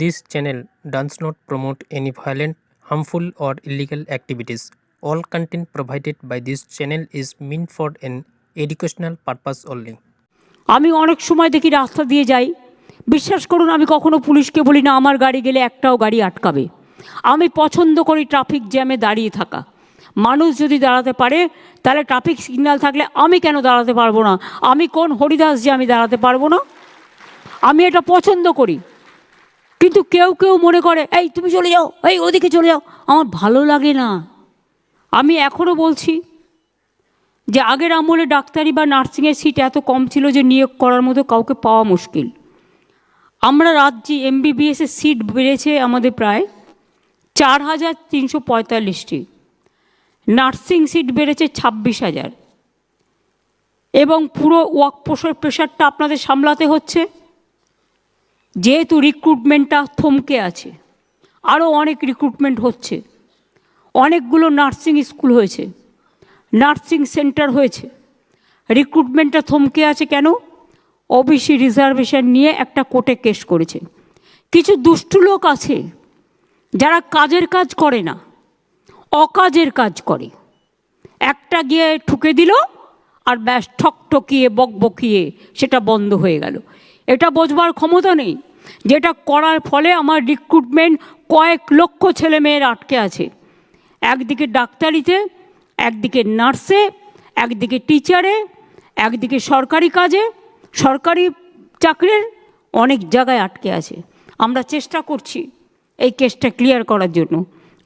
This channel does not promote any violent, harmful, or illegal activities. All content provided by this channel is meant for an educational purpose only. আমি অনেক সময় দেখি রাস্তা দিয়ে যাই। বিশ্বাস করুন আমি কখনো পুলিশকে বলি না আমার গাড়ি গেলে একটাও গাড়ি আটকাবে। আমি পছন্দ করি ট্রাফিক জ্যামে দাঁড়িয়ে থাকা। মানুষ যদি দাঁড়াতে পারে তাহলে ট্রাফিক সিগন্যাল থাকলে আমি কেন দাঁড়াতে পারব না? আমি কোন হরিদাস যে আমি দাঁড়াতে পারব না? আমি এটা পছন্দ করি। কিন্তু কেউ কেউ মনে করে, এই, তুমি চলে যাও, এই, ওদিকে চলে যাও। আমার ভালো লাগে না। আমি এখনও বলছি যে আগের আমলে ডাক্তারি বা নার্সিংয়ের সিট এত কম ছিল যে নিয়োগ করার মতো কাউকে পাওয়া মুশকিল। আমরা রাজ্যে এমবিবিএসের সিট বেড়েছে আমাদের প্রায় চার হাজার তিনশো পঁয়তাল্লিশটি। নার্সিং সিট বেড়েছে ছাব্বিশ হাজার। এবং পুরো পোষার প্রেশারটা আপনাদের সামলাতে হচ্ছে। যেহেতু রিক্রুটমেন্টটা থমকে আছে আরও অনেক রিক্রুটমেন্ট হচ্ছে, অনেকগুলো নার্সিং স্কুল হয়েছে নার্সিং সেন্টার হয়েছে। রিক্রুটমেন্টটা থমকে আছে কেন? ওবিসি রিজার্ভেশন নিয়ে একটা কোর্টে কেস করেছে। কিছু দুষ্টু লোক আছে যারা কাজের কাজ করে না, অকাজের কাজ করে। একটা গিয়ে ঠুকে দিল আর ব্যাস ঠকঠকিয়ে, বকবকিয়ে সেটা বন্ধ হয়ে গেল। এটা বোঝবার ক্ষমতা নেই, যেটা করার ফলে আমার রিক্রুটমেন্ট কয়েক লক্ষ ছেলে মেয়ের আটকে আছে। একদিকে ডাক্তারিতে, একদিকে নার্সে, একদিকে টিচারে, একদিকে সরকারি কাজে, সরকারি চাকরির অনেক জায়গায় আটকে আছে। আমরা চেষ্টা করছি এই কেসটা ক্লিয়ার করার জন্য।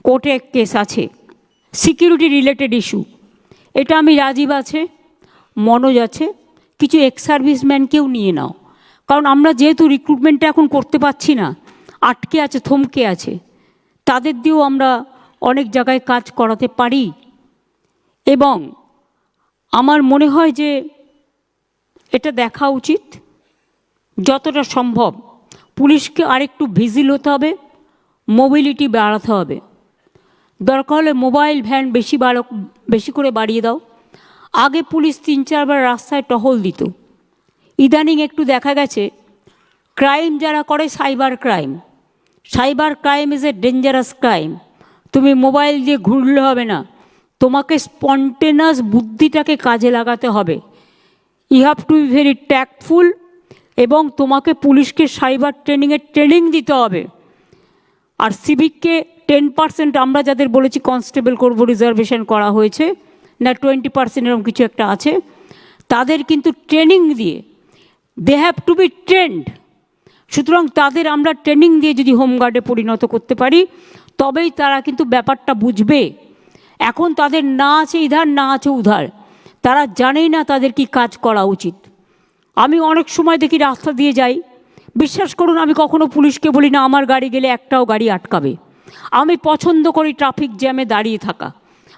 কোর্টে এক কেস আছে সিকিউরিটি রিলেটেড ইস্যু এটা আমি রাজীব আছে, মনোজ আছে, কিছু এক্স সার্ভিসম্যানকেও নিয়ে নাও। কারণ আমরা যেহেতু রিক্রুটমেন্টটা এখন করতে পারছি না, আটকে আছে, থমকে আছে, তাদের দিয়েও আমরা অনেক জায়গায় কাজ করাতে পারি। এবং আমার মনে হয় যে এটা দেখা উচিত, যতটা সম্ভব পুলিশকে আরেকটু ভিজিল হতে হবে মোবিলিটি বাড়াতে হবে। দরকার হলে মোবাইল ভ্যান বেশি বাড়ো বেশি করে বাড়িয়ে দাও। আগে পুলিশ তিন চারবার রাস্তায় টহল দিত। ইদানিং একটু দেখা গেছে ক্রাইম যারা করে cyber crime cyber crime is a dangerous crime তুমি মোবাইল দিয়ে ঘুরলে হবে না, তোমাকে স্পন্টেনাস বুদ্ধিটাকে কাজে লাগাতে হবে। You have to be very tactful এবং তোমাকে পুলিশকে সাইবার ট্রেনিংয়ের ট্রেনিং দিতে হবে। আর সিভিককে টেন পার্সেন্ট আমরা যাদের বলেছি কনস্টেবল করব রিজার্ভেশন করা হয়েছে, না টোয়েন্টি পার্সেন্ট এরকম কিছু একটা আছে, তাদের কিন্তু ট্রেনিং দিয়ে they have to be trained সুতরাং তাদের আমরা ট্রেনিং দিয়ে যদি হোমগার্ডে পরিণত করতে পারি, তবেই তারা কিন্তু ব্যাপারটা বুঝবে। এখন তাদের না আছে ইধার, না আছে উধার। তারা জানেই না তাদের কি কাজ করা উচিত। আমি অনেক সময় দেখি রাস্তা দিয়ে যাই। বিশ্বাস করুন, আমি কখনো পুলিশকে বলি, না, আমার গাড়ি গেলে একটাও গাড়ি আটকাবে। আমি পছন্দ করি ট্রাফিক জ্যামে দাঁড়িয়ে থাকা।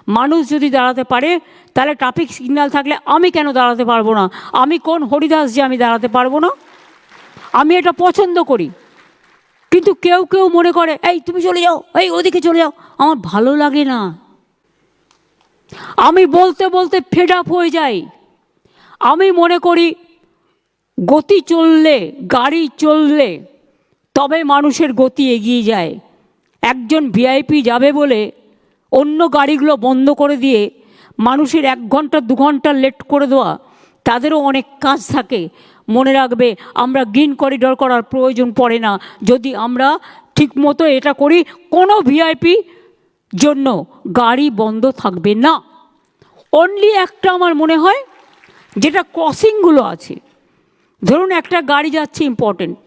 মানুষ যদি দাঁড়াতে পারে, তাহলে ট্রাফিক সিগন্যাল থাকলে আমি কেন দাঁড়াতে পারব না? আমি কোন হরিদাস যে আমি দাঁড়াতে পারব না? আমি এটা পছন্দ করি। কিন্তু কেউ কেউ মনে করে, এই, তুমি চলে যাও, এই, ওদিকে চলে যাও। আমার ভালো লাগে না। আমি বলতে বলতে ফেড আপ হয়ে যাই। আমি মনে করি, গতি চললে, গাড়ি চললে, তবে মানুষের গতি এগিয়ে যায়। একজন ভিআইপি যাবে বলে অন্য গাড়িগুলো বন্ধ করে দিয়ে মানুষের এক ঘণ্টা, দু ঘণ্টা লেট করে দেওয়া, তাদেরও অনেক কাজ থাকে। মনে রাখবে, আমরা গ্রিন করিডর করার প্রয়োজন পড়ে না। যদি আমরা ঠিকমতো এটা করি, কোনো ভিআইপি জন্য গাড়ি বন্ধ থাকবে না। অনলি একটা আমার মনে হয়, যেটা ক্রসিংগুলো আছে। ধরুন একটা গাড়ি যাচ্ছে ইম্পর্টেন্ট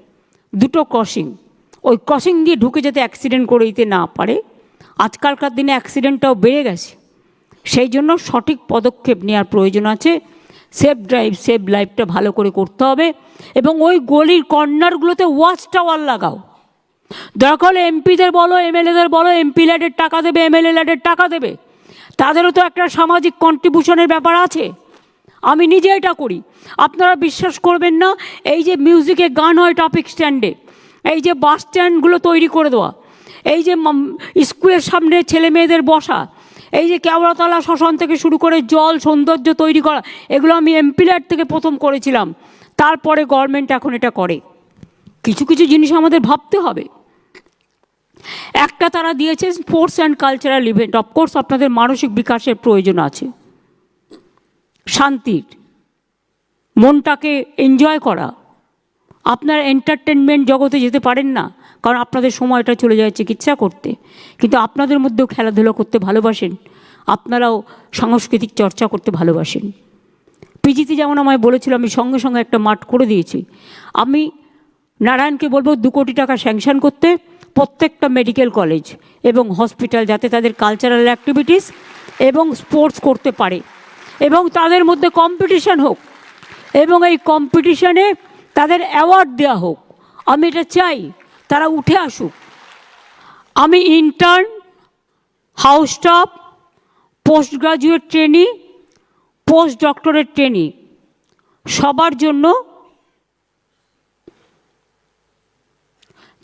দুটো ক্রসিং ওই ক্রসিং দিয়ে ঢুকে যাতে অ্যাক্সিডেন্ট করে দিতে না পারে। আজকালকার দিনে অ্যাক্সিডেন্টটাও বেড়ে গেছে। সেই জন্য সঠিক পদক্ষেপ নেওয়ার প্রয়োজন আছে। সেফ ড্রাইভ সেফ লাইফটা ভালো করে করতে হবে এবং ওই গলির কর্নারগুলোতে ওয়াচ টাওয়ার লাগাও। দরকার হলে এমপিদের বলো, এমএলএদের বলো, এমপি ল্যাডের টাকা দেবে, এমএলএ ল্যাডের টাকা দেবে। তাদেরও তো একটা সামাজিক কন্ট্রিবিউশনের ব্যাপার আছে। আমি নিজে এটা করি। আপনারা বিশ্বাস করবেন না, এই যে মিউজিকে গান হয় টপিক স্ট্যান্ডে এই যে বাস স্ট্যান্ডগুলো তৈরি করে দেওয়া এই যে স্কুলের সামনে ছেলে মেয়েদের বসা, এই যে কেওড়াতলা শ্মশান থেকে শুরু করে জল সৌন্দর্য তৈরি করা, এগুলো আমি এমপিল্যাট থেকে প্রথম করেছিলাম। তারপরে গভর্নমেন্ট এখন এটা করে। কিছু কিছু জিনিস আমাদের ভাবতে হবে। একটা তারা দিয়েছে sports and cultural event of course আপনাদের মানসিক বিকাশের প্রয়োজন আছে। শান্তির। মনটাকে এনজয় করা। আপনার এন্টারটেনমেন্ট জগতে যেতে পারেন না, কারণ আপনাদের সময়টা চলে যায় চিকিৎসা করতে। কিন্তু আপনাদের মধ্যেও খেলাধুলা করতে ভালোবাসেন, আপনারাও সাংস্কৃতিক চর্চা করতে ভালোবাসেন। পিজিতে যেমন আমায় বলেছিল, আমি সঙ্গে সঙ্গে একটা মাঠ করে দিয়েছি। আমি নারায়ণকে বলব, দু কোটি টাকা স্যাংশন করতে প্রত্যেকটা মেডিকেল কলেজ এবং হসপিটাল যাতে তাদের কালচারাল অ্যাক্টিভিটিস এবং স্পোর্টস করতে পারে। এবং তাদের মধ্যে কম্পিটিশন হোক। এবং এই কম্পিটিশনে তাদের অ্যাওয়ার্ড দেওয়া হোক। আমি এটা চাই, তারা উঠে আসুক। আমি intern house staff post graduate trainee post doctorate trainee সবার জন্য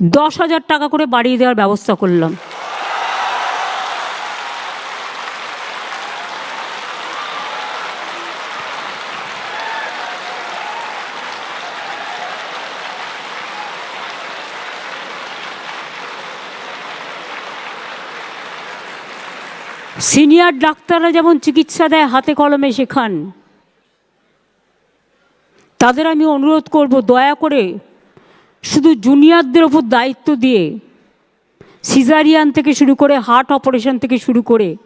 দশ হাজার টাকা করে বাড়িয়ে দেওয়ার ব্যবস্থা করলাম। সিনিয়র ডাক্তাররা যেমন চিকিৎসা দেয়, হাতে কলমে শেখান। তাদের আমি অনুরোধ করব, দয়া করে শুধু জুনিয়রদের ওপর দায়িত্ব দিয়ে সিজারিয়ান থেকে শুরু করে হার্ট অপারেশন থেকে শুরু করে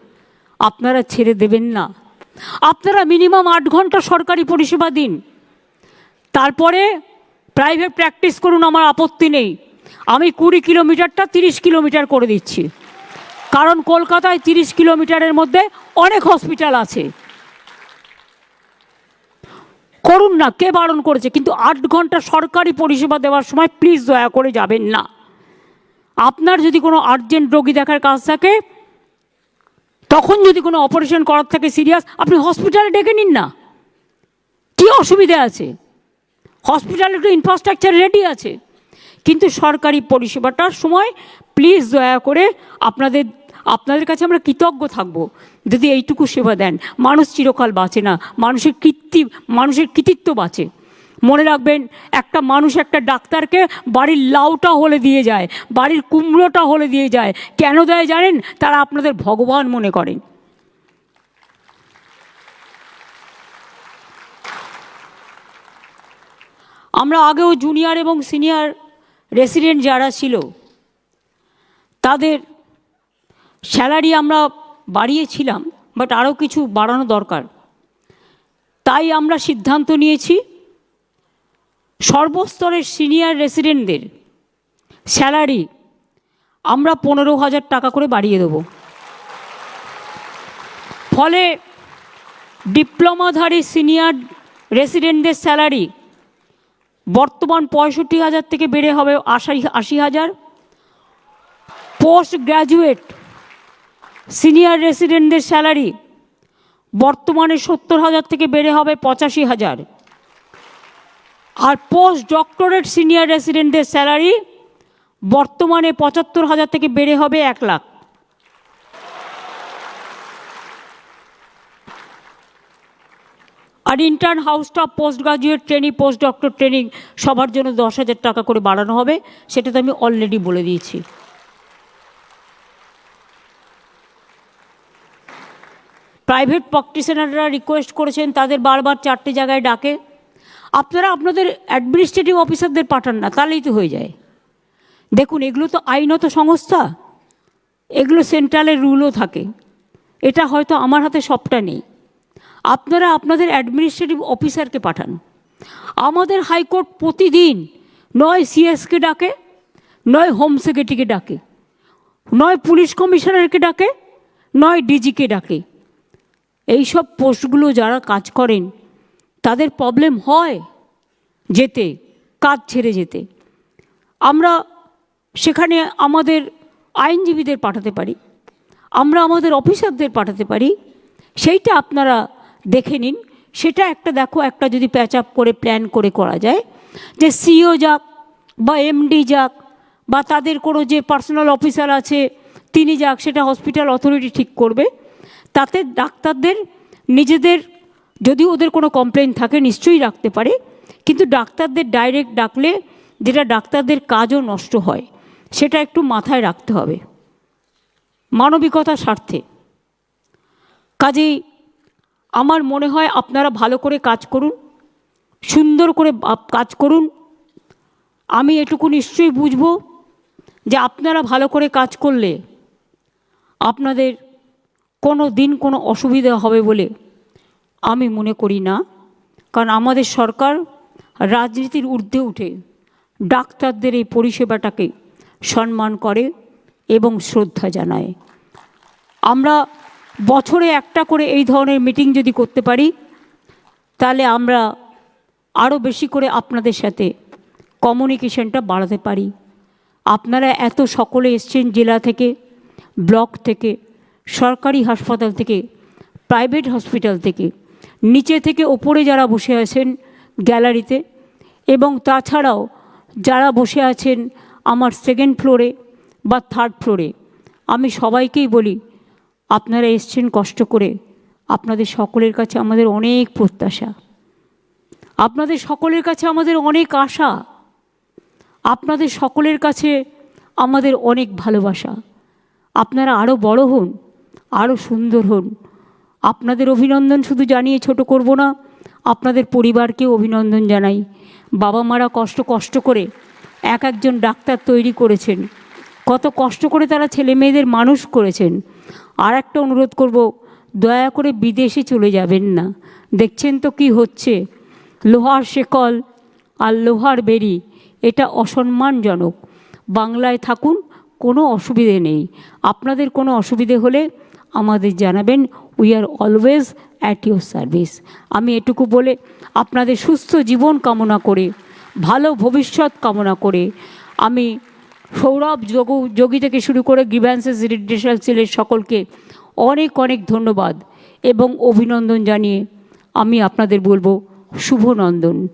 আপনারা ছেড়ে দেবেন না। আপনারা মিনিমাম আট ঘণ্টা সরকারি পরিষেবা দিন। তারপরে প্রাইভেট প্র্যাকটিস করুন, আমার আপত্তি নেই। আমি কুড়ি কিলোমিটারটা তিরিশ কিলোমিটার করে দিচ্ছি। কারণ কলকাতায় তিরিশ কিলোমিটারের মধ্যে অনেক হসপিটাল আছে। করুন না, কে বারণ করেছে? কিন্তু আট ঘণ্টা সরকারি পরিষেবা দেওয়ার সময় প্লিজ দয়া করে যাবেন না। আপনার যদি কোনো আর্জেন্ট রোগী দেখার কাজ থাকে, তখন যদি কোনো অপারেশন করার থাকে সিরিয়াস আপনি হসপিটালে ডেকে নিন না। কী অসুবিধা আছে? হসপিটালে একটু ইনফ্রাস্ট্রাকচার রেডি আছে। কিন্তু সরকারি পরিষেবাটার সময় প্লিজ দয়া করে আপনাদের আপনাদের কাছে আমরা কৃতজ্ঞ থাকব। যদি এইটুকু সেবা দেন, মানুষ চিরকাল বাঁচে না, মানুষের কৃত্তি মানুষের কৃতিত্ব বাঁচে। মনে রাখবেন, একটা মানুষ একটা ডাক্তারকে বাড়ির লাউটা হলে দিয়ে যায়, বাড়ির কুমড়োটা হলে দিয়ে যায়। কেন দেয় জানেন? তারা আপনাদের ভগবান মনে করেন আমরা আগেও জুনিয়র এবং সিনিয়র রেসিডেন্ট যারা ছিল, তাদের স্যালারি আমরা বাড়িয়েছিলাম বাট আরও কিছু বাড়ানো দরকার। তাই আমরা সিদ্ধান্ত নিয়েছি, সর্বস্তরের সিনিয়র রেসিডেন্টদের স্যালারি আমরা পনেরো হাজার টাকা করে বাড়িয়ে দেবো। ফলে ডিপ্লোমাধারী সিনিয়র রেসিডেন্টদের স্যালারি বর্তমান পঁয়ষট্টি হাজার থেকে বেড়ে হবে আশি আশি হাজার। পোস্ট গ্র্যাজুয়েট সিনিয়র রেসিডেন্টদের স্যালারি বর্তমানে সত্তর হাজার থেকে বেড়ে হবে পঁচাশি হাজার। আর পোস্ট ডক্টরেট সিনিয়র রেসিডেন্টদের স্যালারি বর্তমানে পঁচাত্তর হাজার থেকে বেড়ে হবে এক লাখ। আর intern house staff post graduate training post doctor training সবার জন্য দশ হাজার টাকা করে বাড়ানো হবে, সেটা তো আমি অলরেডি বলে দিয়েছি। প্রাইভেট প্র্যাকটিশনাররা রিকোয়েস্ট করেছেন, তাদের বারবার চারটে জায়গায় ডাকে। আপনারা আপনাদের অ্যাডমিনিস্ট্রেটিভ অফিসারদের পাঠান না, তাহলেই তো হয়ে যায়। দেখুন, এগুলো তো আইনত সংস্থা। এগুলো সেন্ট্রালের রুলও থাকে। এটা হয়তো আমার হাতে সবটা নেই। আপনারা আপনাদের অ্যাডমিনিস্ট্রেটিভ অফিসারকে পাঠান। আমাদের হাইকোর্ট প্রতিদিন নয় সিএসকে ডাকে, নয় হোম সেক্রেটারিকে ডাকে, নয় পুলিশ কমিশনারকে ডাকে, নয় ডিজিকে ডাকে। এইসব পোস্টগুলো যারা কাজ করেন, তাদের প্রবলেম হয় যেতে, কাজ ছেড়ে যেতে। আমরা সেখানে আমাদের আইনজীবীদের পাঠাতে পারি, আমরা আমাদের অফিসারদের পাঠাতে পারি, সেইটা আপনারা দেখে নিন। সেটা একটা দেখো, একটা যদি প্যাচ আপ করে প্ল্যান করে করা যায়, যে সিও যাক বা এমডি যাক বা তাদের কোনো যে পার্সোনাল অফিসার আছে, তিনি যাক, সেটা হসপিটাল অথরিটি ঠিক করবে। তাতে ডাক্তারদের নিজেদের, যদি ওদের কোনো কমপ্লেন থাকে নিশ্চয়ই রাখতে পারে, কিন্তু ডাক্তারদের ডাইরেক্ট ডাকলে যেটা ডাক্তারদের কাজও নষ্ট হয়, সেটা একটু মাথায় রাখতে হবে। মানবিকতার স্বার্থে। কাজেই আমার মনে হয় আপনারা ভালো করে কাজ করুন, সুন্দর করে কাজ করুন। আমি এটুকু নিশ্চয়ই বুঝব যে আপনারা ভালো করে কাজ করলে আপনাদের কোনো দিন কোনো অসুবিধা হবে বলে আমি মনে করি না। কারণ আমাদের সরকার রাজনীতির ঊর্ধ্বে উঠে ডাক্তারদের এই পরিষেবাটাকে সম্মান করে এবং শ্রদ্ধা জানায়। আমরা বছরে একটা করে এই ধরনের মিটিং যদি করতে পারি, তাহলে আমরা আরও বেশি করে আপনাদের সাথে কমিউনিকেশনটা বাড়াতে পারি। আপনারা এত সকলে এসছেন জেলা থেকে, ব্লক থেকে সরকারি হাসপাতাল থেকে, প্রাইভেট হসপিটাল থেকে, নিচে থেকে ওপরে যারা বসে আছেন গ্যালারিতে এবং তাছাড়াও যারা বসে আছেন আমার সেকেন্ড ফ্লোরে বা থার্ড ফ্লোরে আমি সবাইকেই বলি, আপনারা এসছেন কষ্ট করে, আপনাদের সকলের কাছে আমাদের অনেক প্রত্যাশা। আপনাদের সকলের কাছে আমাদের অনেক আশা। আপনাদের সকলের কাছে আমাদের অনেক ভালোবাসা। আপনারা আরও বড় হন। আরও সুন্দর হন। আপনাদের অভিনন্দন, শুধু জানিয়ে ছোট করব না, আপনাদের পরিবারকেও অভিনন্দন জানাই। বাবা মারা কষ্ট কষ্ট করে এক একজন ডাক্তার তৈরি করেছেন। কত কষ্ট করে তারা ছেলে মেয়েদের মানুষ করেছেন। আর একটা অনুরোধ করব, দয়া করে বিদেশে চলে যাবেন না। দেখছেন তো কি হচ্ছে? লোহার শেকল আর লোহার বেরি এটা অসম্মানজনক। বাংলায় থাকুন, কোনো অসুবিধে নেই। আপনাদের কোনো অসুবিধে হলে আমাদের জানাবেন we are always at your service আমি এটুকু বলে আপনাদের সুস্থ জীবন কামনা করে, ভালো ভবিষ্যৎ কামনা করে, আমি সৌরভ যোগ, যোগী থেকে শুরু করে গ্রিভ্যান্সেস রিডিশনাল সেলের সকলকে অনেক অনেক ধন্যবাদ এবং অভিনন্দন জানিয়ে আমি আপনাদের বলব শুভ নন্দন